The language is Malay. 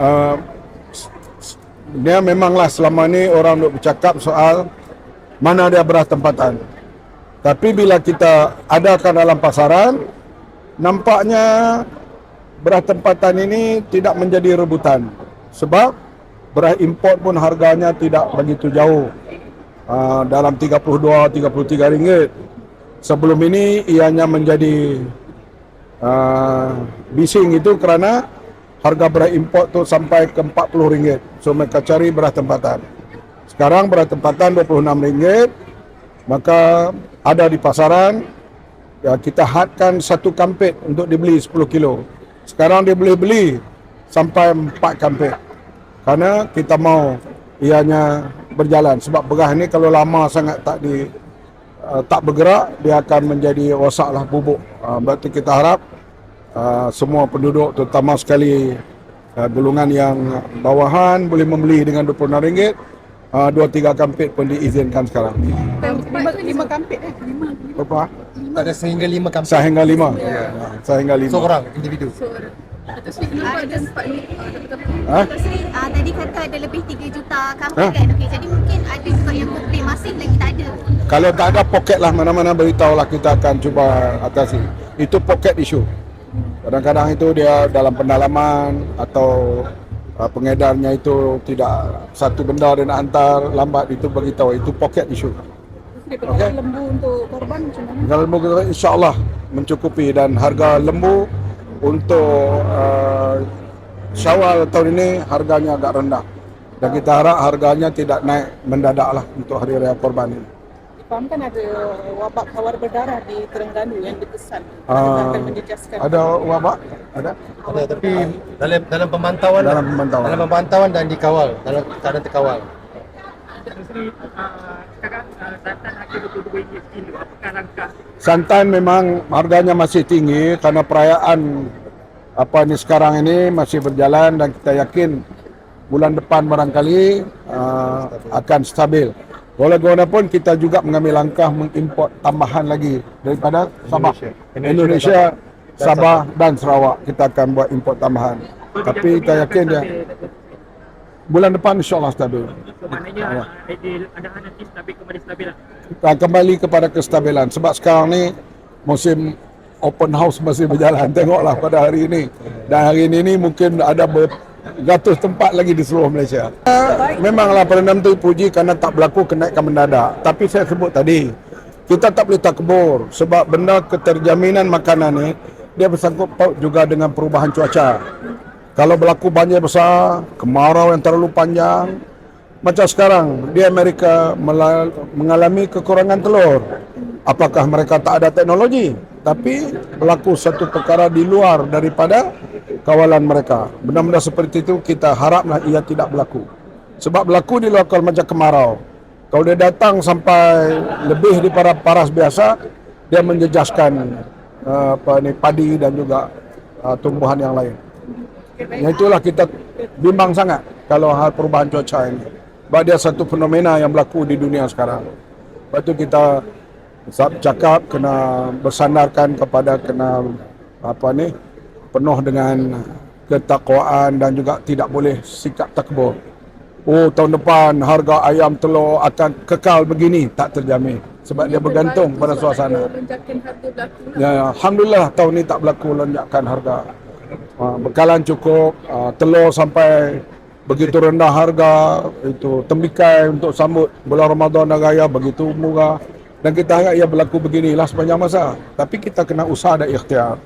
uh, dia memanglah selama ni orang duk bercakap soal mana dia beras tempatan. Tapi bila kita adakan dalam pasaran, nampaknya beras tempatan ini tidak menjadi rebutan. Sebab beras import pun harganya tidak begitu jauh. Uh, dalam 32-33 ringgit. Sebelum ini ianya menjadi uh, bising itu kerana harga beras import tu sampai ke 40 ringgit. So mereka cari beras tempatan. Sekarang beras tempatan 26 ringgit. Maka ada di pasaran ya, kita hadkan satu kampit untuk dibeli 10 kilo. Sekarang dia boleh beli sampai 4 kampit. Kerana kita mau ianya berjalan sebab beras ni kalau lama sangat tak di uh, tak bergerak dia akan menjadi rosaklah bubuk. Uh, berarti kita harap uh, semua penduduk terutama sekali uh, golongan yang bawahan boleh membeli dengan RM26 uh, dua tiga kampit pun diizinkan sekarang. Lima, lima kampit eh? Lima. Berapa? Ada sehingga lima kampung. Sehingga lima. Ya. Sehingga lima. Seorang individu. Atas ni kenapa ada empat ni? Ha? Uh, tadi kata ada lebih 3 juta kampung Ha? kan? Okay, jadi mungkin ada juga yang komplain masih lagi tak ada. Kalau tak ada poket lah mana-mana beritahu lah kita akan cuba atasi. Itu poket isu. Kadang-kadang itu dia dalam pendalaman atau uh, pengedarnya itu tidak satu benda dia nak hantar lambat itu beritahu itu isu. Daripada okay. lembu untuk korban macam mana? Lembu kita insyaAllah mencukupi dan harga lembu untuk uh, syawal tahun ini harganya agak rendah. Dan kita harap harganya tidak naik mendadak lah untuk hari raya korban ini. Difahamkan ada wabak kawar berdarah di Terengganu yang dikesan. Ah, akan menjejaskan. Ada wabak? Ada? Ada tapi dalam dalam pemantauan Dalam pemantauan. dalam pemantauan dan dikawal dalam keadaan terkawal. Uh, sekarang uh, santan harga RM22 kilo. Apakah langkah Santan memang harganya masih tinggi karena perayaan apa ni sekarang ini masih berjalan dan kita yakin bulan depan barangkali uh, akan stabil. Walaupun kita juga mengambil langkah mengimport tambahan lagi daripada Sabah, Indonesia. Indonesia, Sabah dan Sarawak kita akan buat import tambahan. Tapi kita yakin dia bulan depan insyaAllah stabil. So maknanya ideal ada nanti stabil kembali stabil lah. kita kembali kepada kestabilan sebab sekarang ni musim open house masih berjalan tengoklah pada hari ini dan hari ini ni mungkin ada beratus tempat lagi di seluruh Malaysia memanglah Perdana Menteri puji kerana tak berlaku kenaikan mendadak tapi saya sebut tadi kita tak boleh takbur sebab benda keterjaminan makanan ni dia bersangkut paut juga dengan perubahan cuaca kalau berlaku banjir besar kemarau yang terlalu panjang macam sekarang di Amerika mengalami kekurangan telur. Apakah mereka tak ada teknologi? Tapi berlaku satu perkara di luar daripada kawalan mereka. Benda-benda seperti itu kita haraplah ia tidak berlaku. Sebab berlaku di kalau macam kemarau. Kalau dia datang sampai lebih daripada paras biasa, dia menjejaskan uh, apa ni padi dan juga uh, tumbuhan yang lain. Yang itulah kita bimbang sangat kalau hal perubahan cuaca ini. Sebab dia satu fenomena yang berlaku di dunia sekarang. Lepas tu kita sab- cakap kena bersandarkan kepada kena apa ni penuh dengan ketakwaan dan juga tidak boleh sikap takbur. Oh tahun depan harga ayam telur akan kekal begini tak terjamin sebab dia bergantung pada suasana. Lah. Ya, Alhamdulillah tahun ni tak berlaku lonjakan harga. Uh, bekalan cukup, uh, telur sampai begitu rendah harga, itu tembikai untuk sambut bulan Ramadan dan Raya begitu murah. Dan kita harap ia berlaku beginilah sepanjang masa. Tapi kita kena usaha dan ikhtiar.